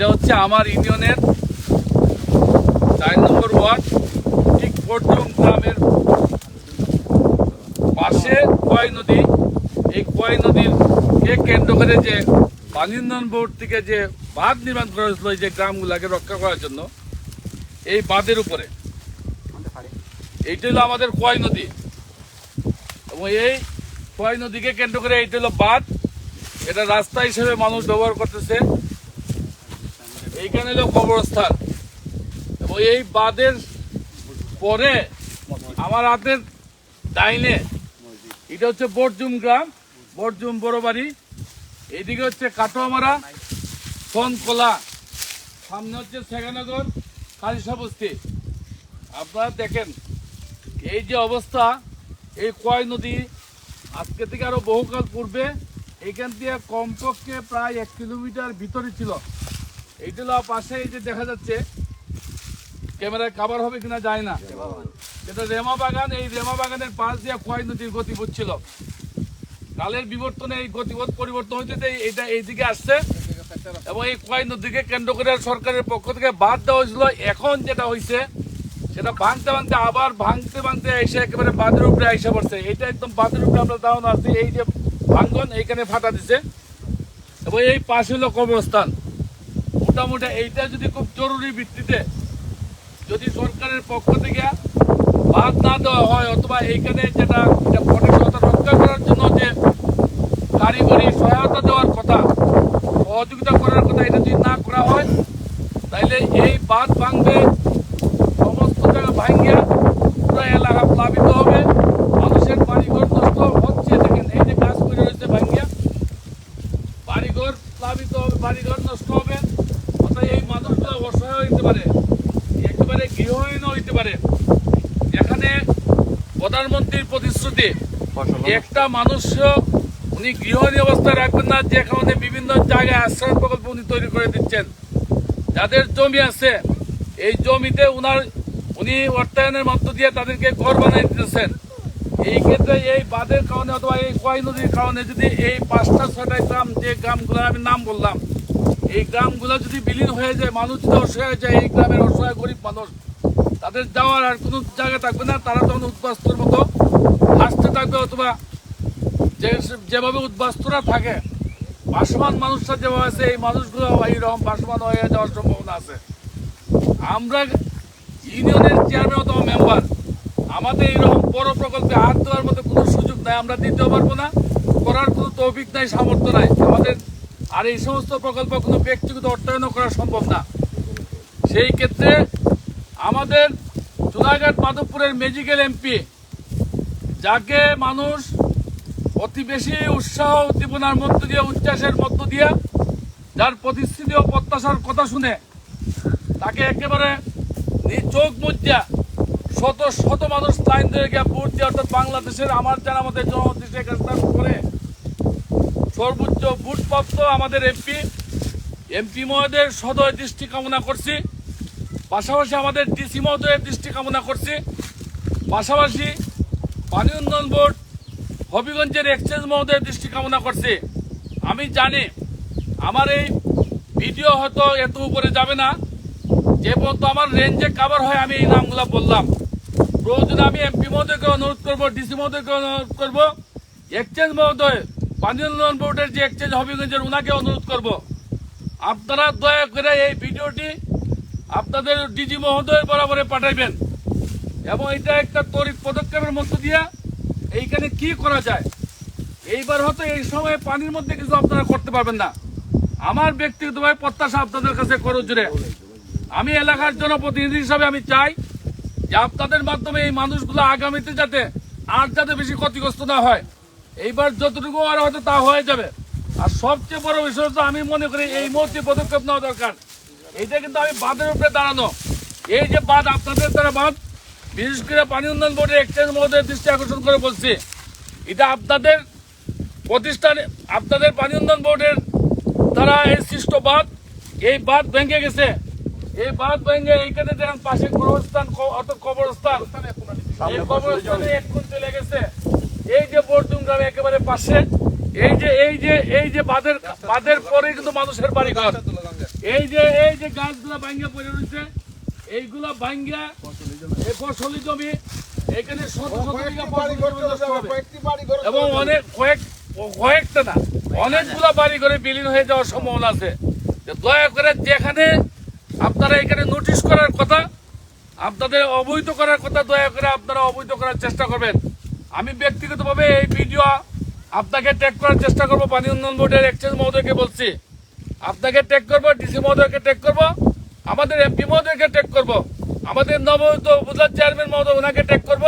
এটা হচ্ছে আমার ইউনিয়নের চার নম্বর ওয়ার্ড, ঠিক পর্যুম গ্রামের পাশে কয় নদী? এই কয় নদীর কে কেন্দ্র করে যে পানি বোর্ড থেকে যে বাঁধ নির্মাণ করা হয়েছিল যে গ্রামগুলোকে রক্ষা করার জন্য, এই বাঁধের উপরে। এইটা হলো আমাদের কয় নদী। এবং এই কয় নদীকে কেন্দ্র করে এইটা হলো বাঁধ। এটা রাস্তা হিসেবে মানুষ ব্যবহার করতেছে। এইখানে হলো কবরস্থান। এবং এই বাঁধের পরে আমার হাতের ডাইনে, এটা হচ্ছে বরজুম গ্রাম বরজুম বড় বাড়ি এইদিকে হচ্ছে কাটোয়ামারা ফনকোলা সামনে হচ্ছে সেগানগর কালিসা বস্তি আপনারা দেখেন, এই যে অবস্থা, এই কয় নদী, আজকে থেকে আরও বহুকাল পূর্বে, এখান দিয়ে কমপক্ষে প্রায় এক কিলোমিটার ভিতরে ছিল। এইটা পাশে, এই যে দেখা যাচ্ছে, ক্যামেরায় কাভার হবে কিনা যায় না। এটা রেমা বাগান, এই রেমা বাগানের পাশ দিয়ে কয় নদীর গতিপথ ছিল কালের বিবর্তনে এই গতিপথ পরিবর্তন হইতে এইটা এইদিকে আসছে এবং এই কয় নদীকে কেন্দ্র করে সরকারের পক্ষ থেকে বাদ দেওয়া হয়েছিল। এখন যেটা হয়েছে, সেটা ভাঙতে ভাঙতে আবার ভাঙতে ভাঙতে এসে একেবারে বাঁধের উপরে এসে পড়ছে। এটা একদম বাঁধের উপরে আমরা দাঁড়ানো আছি। এই যে ভাঙ্গন এইখানে ফাটা দিছে। এবং এই পাশে হলো কবরস্থান। মোটামুটি এইটা যদি খুব জরুরি ভিত্তিতে যদি সরকারের পক্ষ থেকে বাদ না দেওয়া হয়, অথবা এইখানে যেটা এটা পরিষদটা রক্ষা করার জন্য যে কারিগরি সহায়তা দেওয়ার কথা সহযোগিতা করার কথা এটা যদি না করা হয় তাইলে এই বাঁধ ভাঙবে সমস্ত জায়গা ভাঙ্গিয়া পুরো এলাকা প্লাবিত হবে মানুষের বাড়িঘর নষ্ট হচ্ছে দেখেন এই যে গাছ করে রয়েছে ভাঙ্গিয়া বাড়িঘর প্লাবিত হবে বাড়িঘর নষ্ট হবে অর্থাৎ এই মানুষগুলো অসহায় হইতে পারে একেবারে গৃহহীন হইতে পারে। এখানে প্রধানমন্ত্রীর প্রতিশ্রুতি একটা মানুষ উনি গৃহহীন অবস্থায় রাখবেন না যেখানে বিভিন্ন জায়গায় আশ্রয় প্রকল্প উনি তৈরি করে দিচ্ছেন। যাদের জমি আছে এই জমিতে উনার উনি অর্থায়নের মধ্য দিয়ে তাদেরকে ঘর বানিয়ে দিতেছেন। এই ক্ষেত্রে এই বাঁধের কারণে অথবা এই কয় নদীর কারণে যদি এই পাঁচটা ছয়টা গ্রাম যে গ্রামগুলোর আমি নাম বললাম এই গ্রামগুলো যদি বিলীন হয়ে যায়, মানুষ যদি অসহায় হয়ে যায়, এই গ্রামের অসহায় গরিব মানুষ, তাদের যাওয়ার আর কোনো জায়গা থাকবে না, তারা তখন উদ্বাস্তুর মতো আসতে থাকবে অথবা যে যেভাবে উদ্বাস্তুরা থাকে বাসমান মানুষরা যেভাবে আছে, এই মানুষগুলো এইরকম বাসমান হয়ে যাওয়ার সম্ভাবনা আছে। আমরা ইউনিয়নের চেয়ারম্যান অথবা মেম্বার আমাদের এইরকম বড় প্রকল্পে হাত দেওয়ার মতো কোনো সুযোগ নাই, আমরা দিতেও পারব না, করার কোনো তৌফিক নাই, সামর্থ্য নাই। আমাদের আর এই সমস্ত প্রকল্প কোনো ব্যক্তিগত অর্থায়নও করা সম্ভব না। সেই ক্ষেত্রে আমাদের চুনাঘাট মাধবপুরের মেজিক্যাল এমপি যাকে মানুষ অতি বেশি উৎসাহ উদ্দীপনার মধ্য দিয়ে উচ্ছ্বাসের মধ্য দিয়ে যার প্রতিশ্রুতি ও প্রত্যাশার কথা শুনে তাকে একেবারে চোখ মুজ্জা শত শত মানুষ লাইন ধরে গিয়ে ভোট দিয়ে অর্থাৎ বাংলাদেশের আমার জানা মতে জনমত করে সর্বোচ্চ ভোটপ্রাপ্ত আমাদের এমপি এমপি মহোদয়ের সদয় দৃষ্টি কামনা করছি। পাশাপাশি আমাদের ডিসি মহোদয়ের দৃষ্টি কামনা করছি। পাশাপাশি পানি উন্নয়ন বোর্ড, হবিগঞ্জের এক্সচেঞ্জ মহোদয়ের দৃষ্টি কামনা করছি। আমি জানি আমার এই ভিডিও হয়তো এত উপরে যাবে না। যে পর্যন্ত আমার রেঞ্জে কাভার হয়, আমি এই নামগুলো বললাম। প্রয়োজনে আমি এমপি মহোদয়কে অনুরোধ করব ডিসি মহোদয়কে অনুরোধ করব। এক্সচেঞ্জ মহোদয় পানি উন্নয়ন বোর্ডের যে এক্সচেঞ্জ হবিগঞ্জের ওনাকে অনুরোধ করব। আপনারা দয়া করে এই ভিডিওটি আপনাদের ডিজি মহোদয় বরাবরে পাঠাইবেন। এবং এটা একটা তড়িৎ পদক্ষেপের মধ্য দিয়ে এইখানে কি করা যায়, এইবার হয়তো এই সময়ে পানির মধ্যে কিছু আপনারা করতে পারবেন না। আমার ব্যক্তিগতভাবে প্রত্যাশা আপনাদের কাছে করো জুড়ে। আমি এলাকার জনপ্রতিনিধি হিসাবে আমি চাই যে আপনাদের মাধ্যমে এই মানুষগুলো আগামীতে যাতে আর যাতে বেশি ক্ষতিগ্রস্ত না হয়। এইবার যতটুকু আর হয়তো তা হয়ে যাবে। আর সবচেয়ে বড় বিষয় আমি মনে করি এই মুহূর্তে পদক্ষেপ নেওয়া দরকার। এইটা কিন্তু আমি বাঁধের উপরে দাঁড়ানো। এই যে বাঁধ আপনাদের দ্বারা বাঁধ, বিশেষ করে পানি উন্নয়ন বোর্ডের এক্সচেঞ্জ মহোদয়ের দৃষ্টি আকর্ষণ করে বলছি, এটা আপনাদের প্রতিষ্ঠানে, আপনাদের পানি উন্নয়ন বোর্ডের দ্বারা এই সৃষ্ট বাঁধ, এই বাঁধ ভেঙে গেছে। এই বাঁধ ভেঙে এইখানে দেখেন পাশে কবরস্থান অর্থাৎ কবরস্থান। এই কবরস্থানে এক চলে গেছে এই গ্রামে একেবারে পাশে। এই যে এই যে এই যে বাঁধের বাঁধের পরে কিন্তু মানুষের বাড়ি ঘর এই যে এই যে গাছগুলা ভাঙ্গা পড়ে রয়েছে এইগুলা ভাঙ্গা এই ফসলি জমি এখানে শত শত। এবং অনেক কয়েক কয়েকটা না অনেকগুলা বাড়ি করে বিলীন হয়ে যাওয়ার সম্ভাবনা আছে। দয়া করে যেখানে আপনারা এখানে নোটিশ করার কথা আপনাদের অবৈধ করার কথা দয়া করে আপনারা অবৈধ করার চেষ্টা করবেন। আমি ব্যক্তিগতভাবে এই ভিডিও আপনাকে ট্যাগ করার চেষ্টা করব, পানি উন্নয়ন বোর্ডের এক্সচেঞ্জ মহোদয়কে বলছি। আপনাকে ট্যাগ করব ডিসি মহোদয়কে ট্যাগ করব, আমাদের এমপি মহোদয়কে ট্যাগ করব, আমাদের নবত উপজেলার চেয়ারম্যান মহোদয় ওনাকে ট্যাগ করব,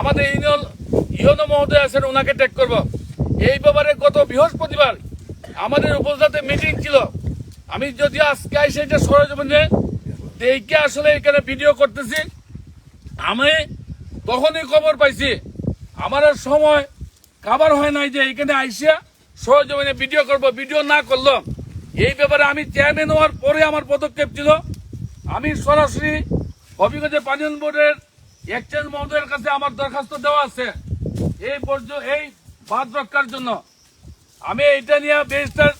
আমাদের ইউনিয়ন ইউনো মহোদয় আছেন ওনাকে ট্যাগ করব। এই ব্যাপারে গত বৃহস্পতিবার আমাদের উপজেলাতে মিটিং ছিল। আমি যদি আজকে আইসে এটা সরজমিনে, দেখে আসলে এখানে ভিডিও করতেছি। আমি তখনই খবর পাইছি আমার সময় খাবার হয় নাই যে এখানে আইসিয়া সরজমিনে ভিডিও করব ভিডিও না করল। এই ব্যাপারে আমি চেয়ারম্যান হওয়ার পরে আমার পদক্ষেপ ছিল। আমি সরাসরি হবিগঞ্জের পানি বোর্ডের এক্সচেঞ্জ মহোদয়ের কাছে আমার দরখাস্ত দেওয়া আছে। এই পর্য এই বাদ রক্ষার জন্য। আমি এটা নিয়ে বেস্টার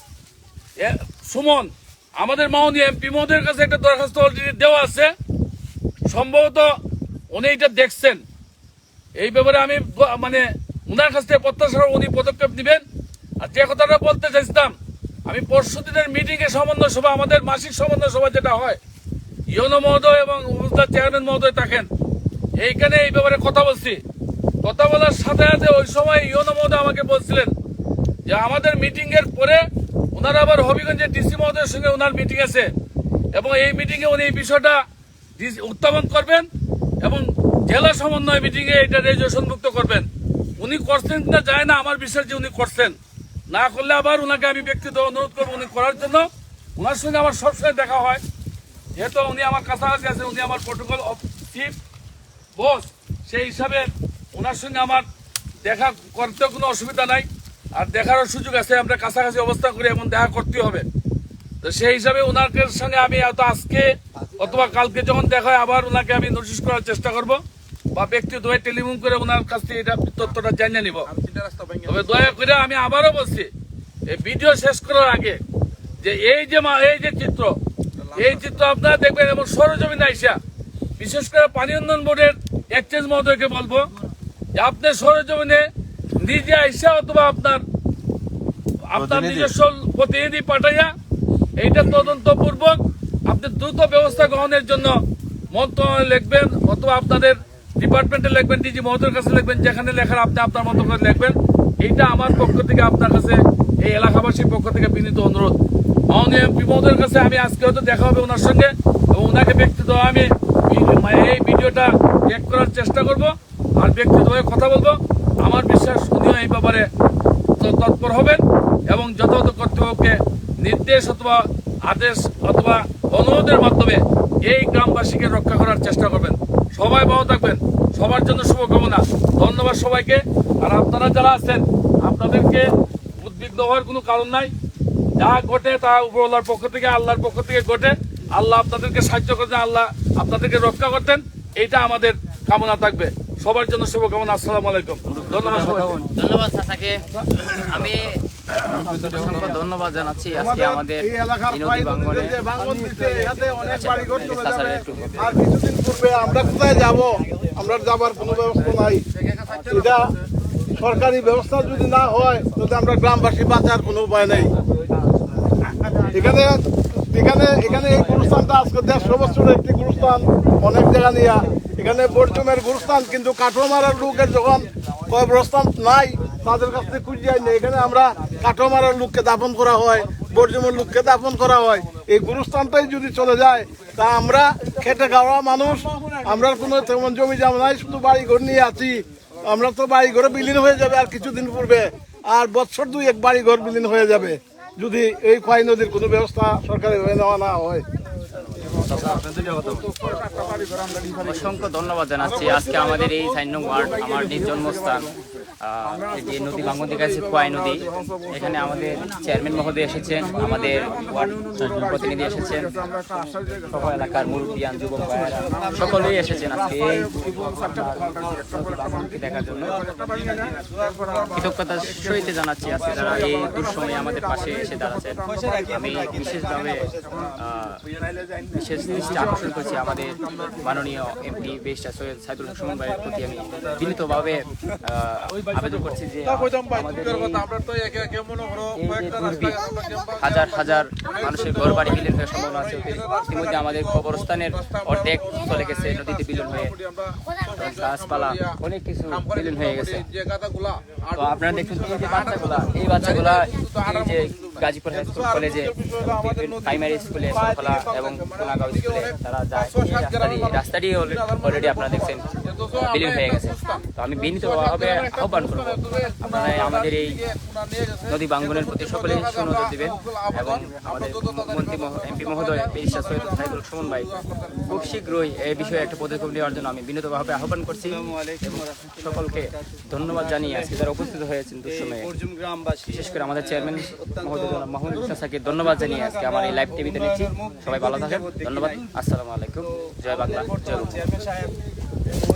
সুমন, আমাদের মাননীয় এমপি মহোদয়ের কাছে একটা দরখাস্ত অলরেডি দেওয়া আছে। সম্ভবত উনি এটা দেখছেন। এই ব্যাপারে আমি মানে ওনার কাছ থেকে প্রত্যাশা উনি পদক্ষেপ নেবেন। আর যে কথাটা বলতে চাইছিলাম, আমি পরশু দিনের মিটিং এ সমন্বয় সভা, আমাদের মাসিক সমন্বয় সভা যেটা হয় ইউনো মহোদয় এবং চেয়ারম্যান মহোদয় থাকেন। এইখানে এই ব্যাপারে কথা বলছি। কথা বলার সাথে সাথে ওই সময় ইউনো মহোদয় আমাকে বলছিলেন যে আমাদের মিটিং এর পরে ওনার আবার হবিগঞ্জের ডিসি মহোদয়ের সঙ্গে ওনার মিটিং আছে। এবং এই মিটিং এ উনি এই বিষয়টা উত্থাপন করবেন এবং জেলা সমন্বয় মিটিং এ এটা রেজুলেশন মুক্ত করবেন। উনি করছেন কিনা যায় না, আমার বিশ্বাস যে উনি করছেন। না করলে আবার ওনাকে আমি ব্যক্তিগত অনুরোধ করব উনি করার জন্য। ওনার সঙ্গে আমার সবসময় দেখা হয়। যেহেতু উনি আমার কাছাকাছি আছে উনি আমার প্রোটোকল চিফ বস সেই হিসাবে ওনার সঙ্গে আমার দেখা করতে কোনো অসুবিধা নাই। আর দেখারও সুযোগ আছে, আমরা কাছাকাছি অবস্থা করি এবং দেখা করতে হবে। তো সেই হিসাবে ওনার সঙ্গে আমি হয়তো আজকে অথবা কালকে যখন দেখা হয় আবার ওনাকে আমি নোটিশ করার চেষ্টা করব। বা ব্যক্তিগতভাবে টেলিফোন করে ওনার কাছ থেকে এটা তথ্যটা জানিয়ে নিব। তবে দয়া করে আমি আবারও বলছি এই ভিডিও শেষ করার আগে যে এই যে মা- এই যে চিত্র এই চিত্র আপনারা দেখবেন এবং সরজমিন আইসা বিশেষ করে পানি উন্নয়ন বোর্ডের এক্সচেঞ্জ মহোদয়কে বলব যে আপনি সরজমিনে নিজে আইসা অথবা আপনার আপনার নিজস্ব প্রতিনিধি পাঠাইয়া এইটা তদন্তপূর্বক আপনি দ্রুত ব্যবস্থা গ্রহণের জন্য মন্ত্রণালয়ে লিখবেন অথবা আপনাদের ডিপার্টমেন্টে লিখবেন, ডিজি মহোদয়ের কাছে লিখবেন, যেখানে লেখার আপনি আপনার মতো করে লিখবেন। এইটা আমার পক্ষ থেকে আপনার কাছে, এই এলাকাবাসীর পক্ষ থেকে বিনীত অনুরোধ। মাননীয় এমপি মহোদয়ের কাছে আমি আজকে হয়তো দেখা হবে ওনার সঙ্গে এবং ওনাকে ব্যক্তিগত আমি এই ভিডিওটা চেক করার চেষ্টা করব আর ব্যক্তিগতভাবে কথা বলব। আমার বিশ্বাস উনিও এই ব্যাপারে তৎপর হবেন এবং যথাযথ কর্তৃপক্ষকে নির্দেশ অথবা আদেশ অথবা অনুরোধের মাধ্যমে এই গ্রামবাসীকে রক্ষা করার চেষ্টা করবেন। সবাই ভালো থাকবেন। সবার জন্য শুভকামনা। ধন্যবাদ সবাইকে। আর আপনারা যারা আছেন, আপনাদেরকে উদ্বিগ্ন হওয়ার কোনো কারণ নাই। যা ঘটে তা উপরওয়ালার পক্ষ থেকে, আল্লাহর পক্ষ থেকে ঘটে। আল্লাহ আপনাদেরকে সাহায্য করতেন আল্লাহ আপনাদেরকে রক্ষা করতেন। এইটা আমাদের কামনা থাকবে। সবার জন্য শুভকামনা আসসালামু আলাইকুম। ধন্যবাদ ধন্যবাদ চাচাকে। আমি অসংখ্য ধন্যবাদ জানাচ্ছি আজকে আমাদের আর কিছুদিন পূর্বে আমরা কোথায় যাব আমরা যাবার কোনো ব্যবস্থা নাই। এটা সরকারি ব্যবস্থা যদি না হয় তাহলে আমরা গ্রামবাসী বাঁচার কোনো উপায় নেই। এখানে এখানে এখানে এই গুরুস্থানটা আজকে দেড়শো বছরের একটি গুরুস্থান। অনেক জায়গা নিয়ে এখানে বর্জমের গুরুস্থান, কিন্তু কাঠো মারার লোকের যখন কবরস্থান নাই, তাদের কাছ থেকে খুঁজে যাই না এখানে আমরা কাঠো মারার লোককে দাপন করা হয় বর্জমের লোককে দাপন করা হয়। এই গুরুস্থানটাই যদি চলে যায়, তা আমরা খেটে খাওয়া মানুষ, আমরা কোনো তেমন জমি জমা নাই, শুধু বাড়ি ঘর নিয়ে আছি। আমরা তো বাড়ি ঘরে বিলীন হয়ে যাবে আর কিছুদিন পূর্বে, আর বছর দুই এক বাড়ি ঘর বিলীন হয়ে যাবে। যদি এই খোয়াই নদীর কোনো ব্যবস্থা সরকারি হয়ে নেওয়া না হয়। অসংখ্য ধন্যবাদ জানাচ্ছি। আজকে আমাদের এই সাইন্য ওয়ার্ড আমার নিজ জন্মস্থান। যে নদী বাঙ্গন্তি কাছে খোয়াই নদী, এখানে আমাদের চেয়ারম্যান মহোদয় এসেছেন, আমাদের ওয়ার্ড প্রতিনিধি এসেছেন সহ এলাকার মুরব্বিয়ান যুবক সকলেই এসেছেন আজকে এই দেখার জন্য। কৃতজ্ঞতার সহিত জানাচ্ছি আজকে যারা এই দুঃসময়ে আমাদের পাশে এসে দাঁড়াচ্ছেন। আমি বিশেষভাবে বিশেষ দৃষ্টি আকর্ষণ করছি আমাদের মাননীয় এমপি বেশ সৈয়দ সাইদুল সুমন ভাইয়ের প্রতি। আমি বিনীতভাবে আবেদন করছি যে হাজার হাজার মানুষের ঘর বাড়ি বিলীন হয়ে সম্ভাবনা আছে ইতিমধ্যে আমাদের কবরস্থানের অর্ধেক চলে গেছে নদীতে বিলীন হয়ে গাছপালা অনেক কিছু বিলীন হয়ে গেছে। তো আপনারা দেখুন এই যে বাচ্চাগুলা এই বাচ্চাগুলা এই যে গাজীপুর হাই স্কুল কলেজে প্রাইমারি স্কুলে সফলা এবং কোনাগাঁও স্কুলে তারা যায় রাস্তাটি রাস্তাটি অলরেডি আপনারা দেখছেন বিলীন হয়ে গেছে তো আমি বিনীতভাবে আহ্বান করব আপনারা আমাদের এই নদী বাঙ্গনের প্রতি সকলে সুনজর দিবেন এবং আমাদের মন্ত্রী এমপি মহোদয় বিশ্বাস সৈয়দ সাইদুল সুমন ভাই খুব শীঘ্রই এই বিষয়ে একটা পদক্ষেপ নেওয়ার জন্য আমি বিনীতভাবে আহ্বান করছি সকলকে ধন্যবাদ জানিয়ে আজকে যারা উপস্থিত হয়েছেন দুঃসময়ে বিশেষ করে আমাদের চেয়ারম্যান মহোদয় জনাব মাহমুদ চাচাকে ধন্যবাদ জানিয়ে আজকে আমার এই লাইভ টিভিতে নিচ্ছি। সবাই ভালো থাকেন। ধন্যবাদ। আসসালামু আলাইকুম। জয় বাংলা। জয়।